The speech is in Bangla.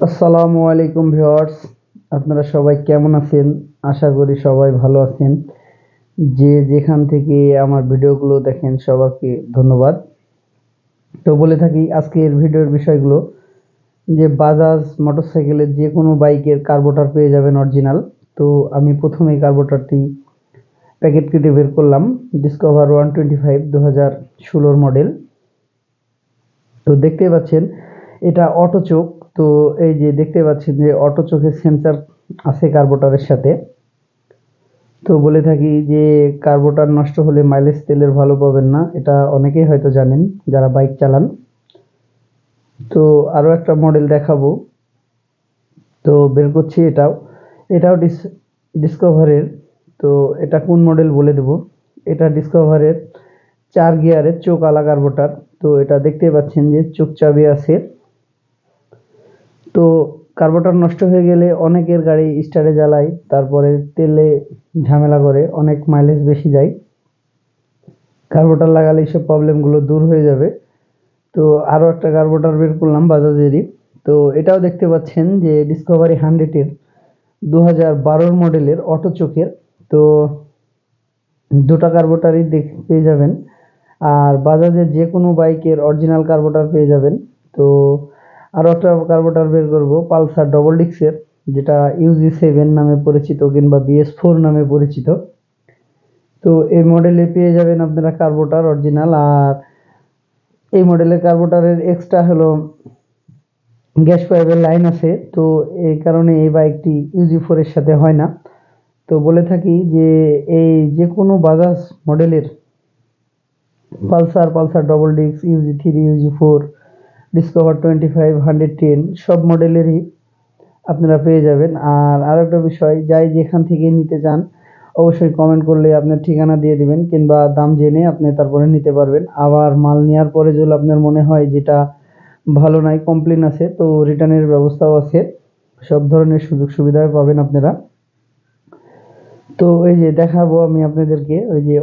আসসালামু আলাইকুম ভিউয়ার্স, আপনারা সবাই কেমন আছেন? আশা করি সবাই ভালো আছেন। যে যেখান থেকে আমার ভিডিওগুলো দেখেন, সবাইকে ধন্যবাদ। তো বলে থাকি আজকের ভিডিওর বিষয়গুলো, যে বাজাজ মোটরসাইকেলের যে কোনো বাইকের কার্বোটার পেয়ে যাবেন অরিজিনাল তো আমি প্রথমেই কার্বোটারটি প্যাকেট কেটে বের করলাম ডিসকভার ওয়ান টোয়েন্টি ফাইভ দু হাজার ষোলোর মডেল তো দেখতেই পাচ্ছেন, এটা অটো চোখ তো এই যে দেখতে পাচ্ছেন যে অটো চোখের সেন্সার আছে কার্বোটারের সাথে। তো বলে থাকি যে কার্বোটার নষ্ট হলে মাইলেজ তেলের ভালো পাবেন না, এটা অনেকেই হয়তো জানেন যারা বাইক চালান। তো আরও একটা মডেল দেখাবো। তো বের করছি এটাও। এটাও ডিস ডিসকভারের তো এটা কোন মডেল বলে দেব? এটা ডিসকভারের চার গিয়ারের চোখ আলা কার্বোটার তো এটা দেখতে পাচ্ছেন যে চোখ চাবি আছে। তো কার্বোটার নষ্ট হয়ে গেলে অনেকের গাড়ি স্টারে জ্বালায়, তারপরে তেলে ঝামেলা করে, অনেক মাইলেজ বেশি যায়। কার্বোটার লাগালে এইসব প্রবলেমগুলো দূর হয়ে যাবে। তো আরও একটা কার্বোটার বের করলাম বাজাজেরই। তো এটাও দেখতে পাচ্ছেন যে ডিসকভারি হান্ড্রেডের দু হাজার বারোর মডেলের অটো চোখের, তো দুটা কার্বোটারই দেখ, পেয়ে যাবেন। আর বাজাজের যে কোনো বাইকের অরিজিনাল কার্বোটার পেয়ে যাবেন। তো আরও একটা কার্বোটার বের করব, পালসার ডবল ডিক্সের যেটা ইউজি সেভেন নামে পরিচিত কিংবা বিএস ফোর নামে পরিচিত। তো এই মডেলে পেয়ে যাবেন আপনারা কার্বোটার অরিজিনাল আর এই মডেলের কার্বোটারের এক্সট্রা হলো গ্যাস পাইপের লাইন আছে, তো এই কারণে এই বাইকটি ইউজি ফোরের সাথে হয় না। তো বলে থাকি যে এই যে কোনো বাজাজ মডেলের পালসার পালসার ডবল ডিক্স UG three UG four Discover twenty five hundred ten সব মডেলেরই আপনারা পেয়ে যাবেন। আর আরও একটা বিষয়, যাই যেখান থেকে নিতে চান, অবশ্যই কমেন্ট করলে আপনার ঠিকানা দিয়ে দিবেন, কিংবা দাম জেনে আপনি তারপরে নিতে পারবেন। আবার মাল নেওয়ার পরে যদি আপনার মনে হয় যেটা ভালো নাই কমপ্লেন আছে, তো রিটার্নের ব্যবস্থাও আছে। সব ধরনের সুযোগ সুবিধা পাবেন আপনারা। তো এই যে দেখাবো আমি আপনাদেরকে, ওই যে